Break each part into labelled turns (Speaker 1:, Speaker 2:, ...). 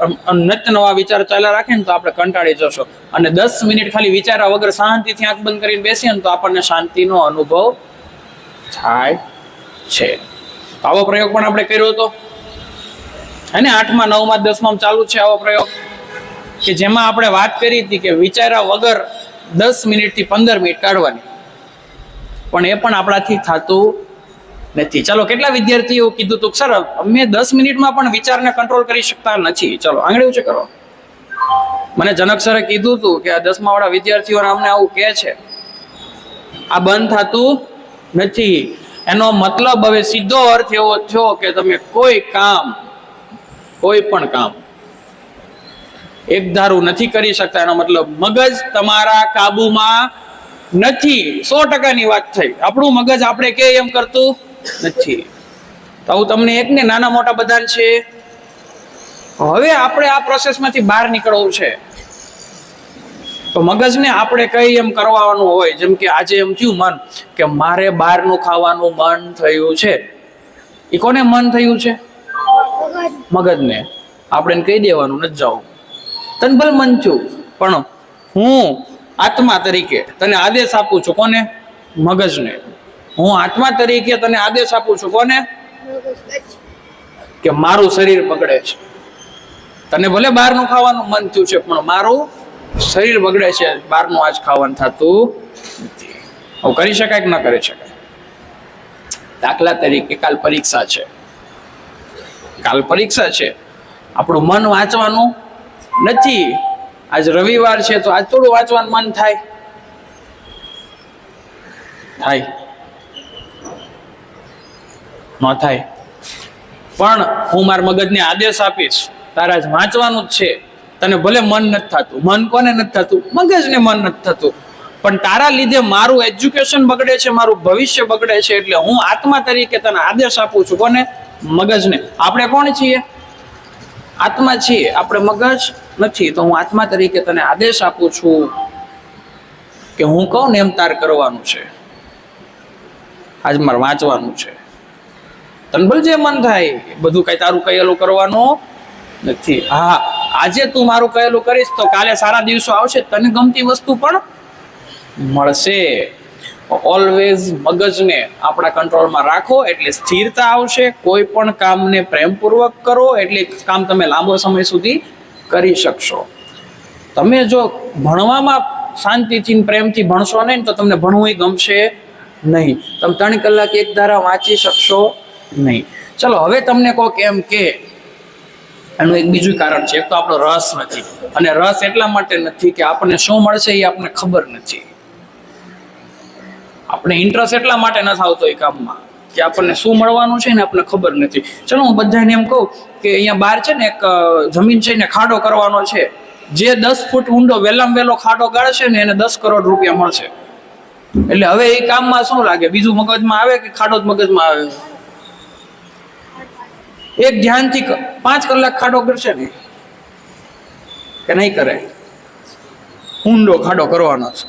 Speaker 1: નિત્ય નવા વિચાર ચાલ્યા રાખે ને તો આપણે કંટાળી જશો. અને દસ મિનિટ ખાલી વિચાર્યા વગર શાંતિથી આંખ બંધ કરીને બેસીએ ને તો આપણને શાંતિનો અનુભવ થાય છે. આવો પ્રયોગ પણ આપણે કર્યો હતો હે ને આઠમાં, નવમાં, દસમાં ચાલુ છે આવો પ્રયોગ. કે જેમાં આપણે વાત કરી હતી કે વિચાર્યા વગર દસ મિનિટથી પંદર મિનિટ કાઢવાની. પણ એ પણ આપણાથી થતું નથી. ચાલો, કેટલા વિદ્યાર્થીઓ કીધું તું? સર, અમે દસ મિનિટમાં પણ વિચારને કંટ્રોલ કરી શકતા નથી. ચાલો આંગળી ઊંચે કરો. મને જનક સરે કીધું હતું કે આ દસમા વાળા વિદ્યાર્થીઓને અમને આવું કહે છે. આ બંધ થતું નથી. એનો મતલબ હવે સીધો અર્થ એવો થયો કે તમે કોઈ કામ, કોઈ પણ કામ એક ધારું નથી કરી શકતા. એનો મતલબ મગજ તમારા કાબુમાં નથી. સો ટકાની વાત થઈ. આપણું મગજ આપણે કે એમ કરતું? નથી. તો આવું તમને એક નાના મોટા બધા છે. હવે આપણે આ પ્રોસેસમાંથી બહાર નીકળવું છે. તો મગજને આપણે કઈ એમ કરવાનું હોય, જેમ કે આજે એમ થયું મન, કે મારે બહારનું ખાવાનું મન થયું છે. એ કોને મન થયું છે? મગજને. આપણે કહી દેવાનું, નથી જવું. તને ભલે મન થયું, પણ હું આત્મા તરીકે તને આદેશ આપું છું કોને? મગજને. હું આત્મા તરીકે તને આદેશ આપું છું. કોને? કે મારું શરીર બગડે છે. તને ભલે બહારનું ખાવાનું મન થયું છે, પણ મારું શરીર બગડે છે. બહારનું આજ ખાવાનું થતું નથી. કરી શકાય કે ન કરી શકાય? દાખલા તરીકે કાલ પરીક્ષા છે. કાલ પરીક્ષા છે. આપણું મન વાંચવાનું નથી. આજ રવિવાર છે, તો આજ થોડું વાંચવાનું મન થાય. થાય. ન થાય. પણ હું મારા મગજને આદેશ આપીશ. તારા જ વાંચવાનું જ છે. તને ભલે મન નથી થતું. મન કોને નથી થતું? મગજને મન નથી થતું. પણ તારા લીધે મારું એજ્યુકેશન બગડે છે, મારું ભવિષ્ય બગડે છે, એટલે હું આત્મા તરીકે તને આદેશ આપું છું. કોને? મગજને. આપણે કોણ છીએ? આત્મા છીએ. આપણે મગજ નથી. તો હું આત્મા તરીકે તને આદેશ આપું છું કે હું કહું ને એમ તાર કરવાનું છે. આજ મારે વાંચવાનું છે. તને જે મન થાય, બધું કઈ તારું કહેલું કરવાનું નથી. હા, આજે તું મારું કહેલું કરીશ તો કાલે સારા દિવસો આવશે, તને ગમતી વસ્તુ પણ મળશે. ઓલવેઝ મગજને આપણા કંટ્રોલમાં રાખો, એટલે સ્થિરતા આવશે. કોઈ પણ કામને પ્રેમપૂર્વક કરો, એટલે કામ તમે લાંબો સમય સુધી કરી શકશો. તમે જો ભણવામાં શાંતિથી પ્રેમથી ભણશો નહીં તો તમને ભણવું ગમશે નહીં. તમે ત્રણ કલાક એક ધારા વાંચી શકશો. નહીં. ચલો, હવે તમને કોક એમ કે, એનું એક બીજું કારણ છે. એક તો આપણો રસ નથી. અને રસ એટલા માટે નથી કે આપણને શું મળશે એ આપણને ખબર નથી. આપણે ઇન્ટરેસ્ટ એટલા માટે નથી આવતો એ કામમાં કે આપણને શું મળવાનું છે ને આપણને ખબર નથી. ચલો, હું બધાને એમ કહું કે અહીંયા બહાર છે ને એક જમીન છે ને ખાડો કરવાનો છે. જે દસ ફૂટ ઊંડો વહેલામ વહેલો ખાડો ગાળશે ને એને દસ કરોડ રૂપિયા મળશે. એટલે હવે એ કામમાં શું લાગે? બીજું મગજમાં આવે કે ખાડો જ મગજમાં આવે? એક ધ્યાનથી પાંચ કલાક ખાડો કરશે ને, કે નહીં કરે? ઊંડો ખાડો કરવાનો છે.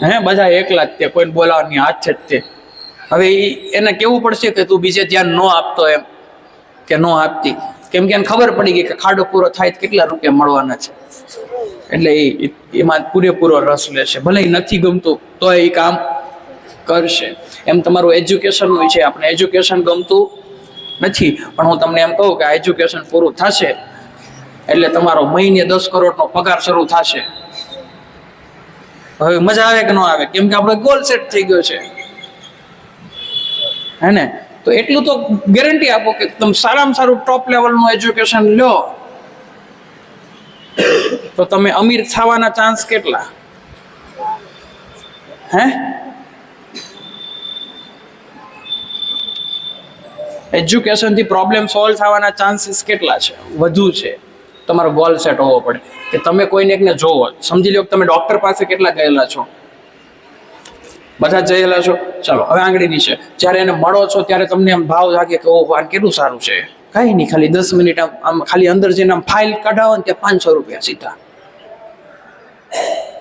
Speaker 1: હે, બધા એકલા જ તે, કોઈને બોલાવવાની હાથ છે જ તે. હવે એ એને કેવું પડશે કે તું બીજે ધ્યાન ન આપતો એમ, કે ન આપતી. કેમ કે એને ખબર પડી ગઈ કે ખાડો પૂરો થાય કેટલા રૂપિયા મળવાના છે. એટલે એ એમાં પૂરેપૂરો રસ લેશે. ભલે એ નથી ગમતું તો એ કામ કરશે. એમ તમારું એજ્યુકેશનનું છે, આપણે એજ્યુકેશન ગમતું નથી. પણ હું તમને એમ કહું કે આ એજ્યુકેશન પૂરું થશે. એટલે તમારો મહિને દસ કરોડનો પગાર શરૂ થશે. હવે મજા આવે કે ન આવે? કેમ કે આપણો ગોલ સેટ થઈ ગયો છે. હે ને? તો એટલું તો ગેરંટી આપો કે તમે સારામાં સારું ટોપ લેવલનું એજ્યુકેશન લો. તો તમે અમીર થવાના ચાન્સ કેટલા? હે? એજ્યુકેશનથી પ્રોબ્લેમ સોલ્વ થવાના ચાન્સીસ કેટલા છે? વધુ છે. તમારો ગોલ સેટ હોવો પડે. કે તમે કોઈને એકને જોવો. સમજી લો કે તમે ડૉક્ટર પાસે કેટલા ગયેલા છો? બધા જયેલા છો? ચાલો, હવે આંગળી નીચે. જ્યારે એને મળો છો, ત્યારે તમને આમ ભાવ જાગે કે ઓહો આ કેટલું સારું છે? કાંઈ નહીં, ખાલી દસ મિનિટ આમ આમ ખાલી અંદર જઈને આમ ફાઇલ કઢાવો ને ત્યાં પાંચસો રૂપિયા સીધા.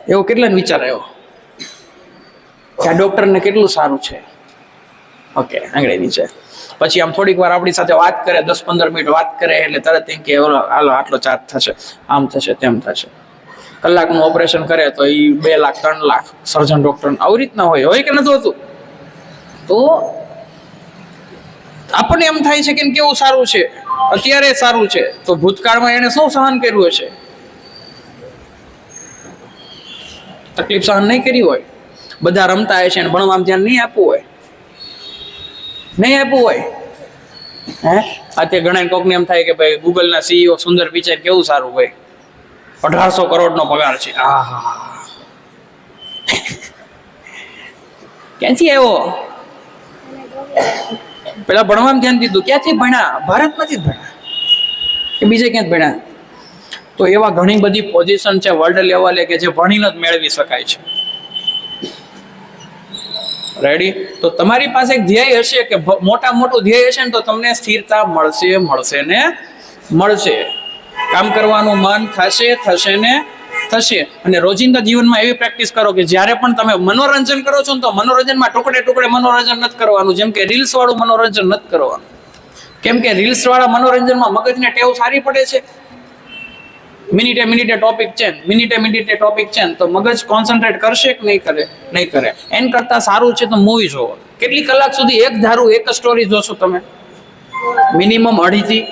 Speaker 1: એવો કેટલાને વિચાર આવ્યો? કે આ ડૉક્ટરને કેટલું સારું છે? ઓકે આંગળી નીચે. પછી આમ થોડીક વાર આપણી સાથે વાત કરે, દસ પંદર મિનિટ વાત કરે એટલે તરત એમ કે હાલો, આટલો ચાર્જ થશે. આમ થશે, તેમ થશે. કલાકનું ઓપરેશન કરે તો એ બે લાખ, ત્રણ લાખ સર્જન ડોક્ટર આવી રીતના હોય હોય કે નથી હોતું? તો આપણને એમ થાય છે કે કેવું સારું છે? અત્યારે સારું છે. તો ભૂતકાળમાં એને શું સહન કર્યું હશે? તકલીફ સહન નહીં કરી હોય. બધા રમતા હશે અને ભણવામાં ધ્યાન નહીં આપવું હોય. નહીં આપવું હોય? હે? અત્યારે ઘણા કોકને એમ થાય કે ભાઈ ગૂગલના સીઈઓ સુંદર પિક્ચર કેવું સારું હોય? અઢારસો કરોડનો પગાર છે. આ ક્યાંથી આવ્યો? પેલા ભણવામાં ધ્યાન દીધું. ક્યાંથી ભણ્યા? ભારતમાંથી જ ભણ્યા. કે બીજે ક્યાંક ભણ્યા? તો એવા ઘણી બધી પોઝિશન છે વર્લ્ડ લેવલે કે જે ભણીને જ મેળવી શકાય છે. રેડી તો તમારી પાસે એક ધ્યેય હશે કે મોટા મોટું ધ્યેય હશે ને તો તમને સ્થિરતા મળશે મળશે ને મળશે. કામ કરવાનું મન થશે થશે ને થશે. અને રોજિંદા જીવનમાં એવી પ્રેક્ટિસ કરો કે જ્યારે પણ તમે મનોરંજન કરો છો ને તો મનોરંજનમાં ટુકડે ટુકડે મનોરંજન નથી કરવાનું. જેમ કે રીલ્સ વાળું મનોરંજન નથી કરવાનું. કેમ કે રીલ્સ વાળા મનોરંજનમાં મગજને ટેવ સારી પડે છે. મિનિટે મિનિટે ટોપિક છે મિનિટે મિનિટે ટોપિક છે તો મગજ કોન્સન્ટ્રેટ કરશે કે નહીં કરે? નહીં કરે. એન કરતાં સારું છે તો મૂવી જોવો કેટલી કલાક સુધી એક ધારું એક જ સ્ટોરી જોશો તમે? મિનિમમ અઢીથી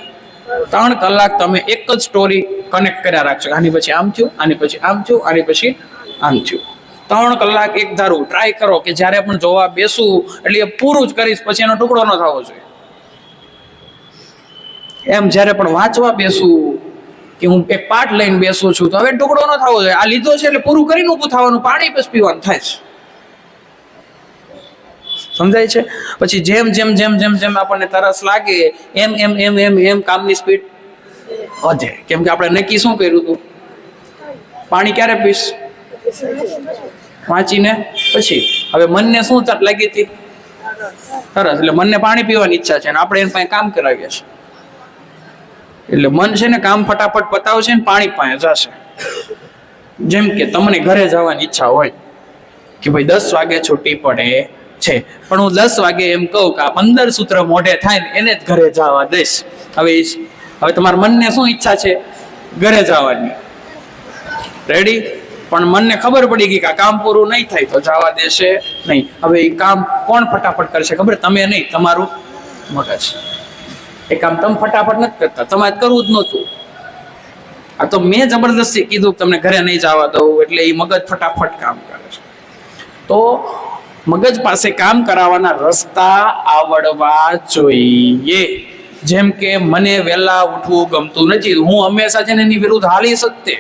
Speaker 1: ત્રણ કલાક તમે એક જ સ્ટોરી કનેક્ટ કર્યા રાખશો. આની પછી આમ થયું આની પછી આમ થયું આની પછી આમ થયું. ત્રણ કલાક એક ધારું. ટ્રાય કરો કે જ્યારે પણ જોવા બેસું એટલે એ પૂરું જ કરીશ પછી એનો ટુકડો ન થવો જોઈએ. એમ જ્યારે પણ વાંચવા બેસું કે હું એક પાર્ટ લઈને બેસું છું, તો હવે ટુકડો ન થવો જોઈએ. આ લીધો છે એટલે પૂરું કરીને ઊભું થવાનું, પાણી પછી પીવાનું થાય છે. સમજાય છે? પછી જેમ જેમ જેમ જેમ જેમ આપણને તરસ લાગે, એમ એમ એમ એમ એમ કામની સ્પીડ વધે. કેમ કે આપણે નક્કી શું કર્યું હતું? પાણી ક્યારે પીશ? વાંચીને પછી. હવે મનને શું તક લાગી હતી? સરસ એટલે મનને પાણી પીવાની ઈચ્છા છે અને આપણે એને પાસે કામ કરાવીએ છીએ. એટલે મન છે ને કામ ફટાફટ પતાવશે ને પાણી પાસે જશે. જેમ કે તમને ઘરે જવાની ઈચ્છા હોય કે ભાઈ દસ વાગે છૂટી પડે છે, પણ હું દસ વાગે એમ કહું કે આ પંદર સૂત્ર મોઢે થાય ને એને જ ઘરે જવા દઈશ. હવે હવે તમારા મનને શું ઈચ્છા છે? ઘરે જવાની. રેડી પણ મનને ખબર પડી ગઈ કે આ કામ પૂરું નહીં થાય તો જવા દેશે નહીં. હવે એ કામ કોણ ફટાફટ કરશે ખબર? તમે નહીં, તમારું મગજ. એ કામ તમે ફટાફટ નથી કરતા. તમારે કરવું જ નહોતું આ તો મેં જબરદસ્તી કીધું તમને ઘરે નહીં જવા દઉં, એટલે એ મગજ ફટાફટ કામ કરે છે. તો મગજ પાસે કામ કરાવવાના રસ્તા આવડવા જોઈએ. જેમ કે મને વહેલા ઉઠવું ગમતું નથી. હું હંમેશા છે ને એની વિરુદ્ધ હાલીશ જ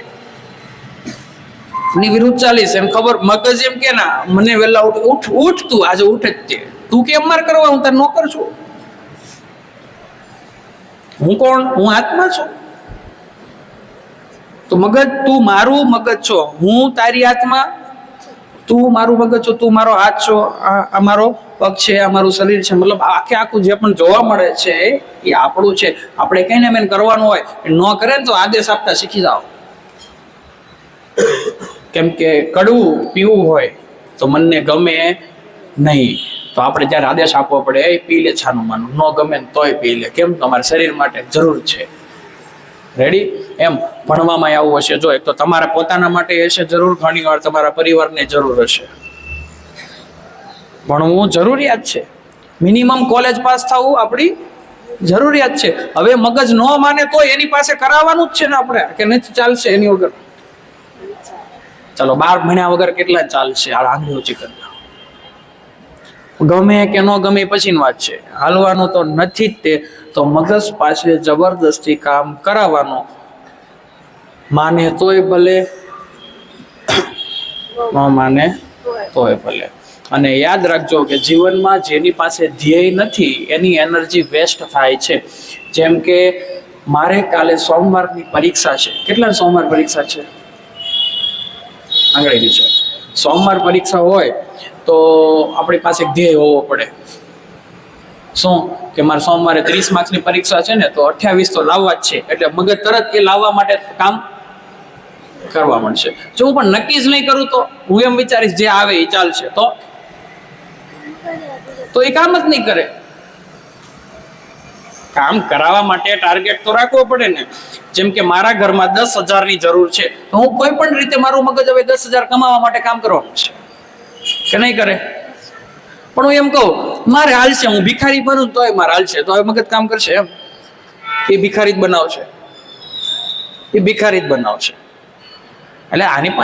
Speaker 1: એની વિરુદ્ધ ચાલીશ. એમ ખબર? મગજ એમ કે ના, મને વહેલા ઉઠ ઉઠ ઉઠ તું, આજે ઉઠ જ તે. તું કેમ માર કરવા? હું તાર નોકર છું. હું કોણ? હું આત્મા છું. તો મગજ, તું મારું મગજ છો. હું તારી આત્મા. તું મારું મગજ છો, તું મારો હાથ છો. આ મારો પગ છે, આ મારું શરીર છે. મતલબ આખે આખું જે પણ જોવા મળે છે, એ આપણું છે. આપણે કઈ ને મેન કરવાનું હોય ન કરે ને તો આદેશ આપતા શીખી જાઓ. કેમ કે કડવું, પીવું હોય તો મનને ગમે નહીં. તો આપણે જ્યારે આદેશ આપવો પડે, એ પી લે છાનું માનું, ન ગમે તોય પી લે, કેમ? તમારા શરીર માટે જરૂર છે. રેડી એમ, ભણવામાં આવું હશે, જો એક તો તમારા પોતાના માટે હશે જરૂર ઘણી વાર તમારા પરિવારને જરૂર હશે. ભણવું જરૂરિયાત છે. મિનિમમ કોલેજ પાસ થવું આપણી જરૂરિયાત છે. હવે મગજ ન માને તો એની પાસે કરાવવાનું જ છે ને આપણે, કે નથી ચાલશે એની વગર? ચાલો, બાર મહિના વગર કેટલા ચાલશે? આ આંગળી ઊંચી કરી દો. ગમે કે ન ગમે પછીની વાત છે. હાલવાનું તો નથી જ તે. તો મગજ પાસે જબરદસ્તી કામ કરાવવાનું. માને તોય ભલે, ન માને તોય ભલે. અને યાદ રાખજો કે જીવનમાં જેની પાસે ધ્યેય નથી, એની એનર્જી વેસ્ટ થાય છે. જેમ કે મારે કાલે સોમવારની પરીક્ષા છે. કેટલા સોમવાર પરીક્ષા છે? આંગળીની છે. સોમવાર પરીક્ષા હોય તો આપણી પાસે ધ્યેય હોવો પડે. શું? કે મારે સોમવારે ત્રીસ માર્ક્સની પરીક્ષા છે ને, તો અઠ્યાવીસ તો લાવવા જ છે. એટલે મગજ તરત એ લાવવા માટે કામ કરવા મળશે. જો હું પણ નક્કી જ નહીં કરું તો હું એમ વિચારીશ જે આવે એ ચાલશે. તો? તો એ કામ જ નહીં કરે. કામ કરાવવા માટે ટાર્ગેટ તો રાખવો પડે ને. જેમ કે મારા ઘરમાં દસ હજારની જરૂર છે. તો હું કોઈ પણ રીતે મારું મગજ હવે દસ હજાર કમાવા માટે કામ કરવાનું છે કે નહીં કરે? પણ હું એમ કહું, મારે હાલશે હું ભિખારી બનું તોય મારે હાલશે તો હવે મગજ કામ કરશે એમ. એ ભિખારી જ બનાવશે. એ ભિખારી જ બનાવશે. એટલે આની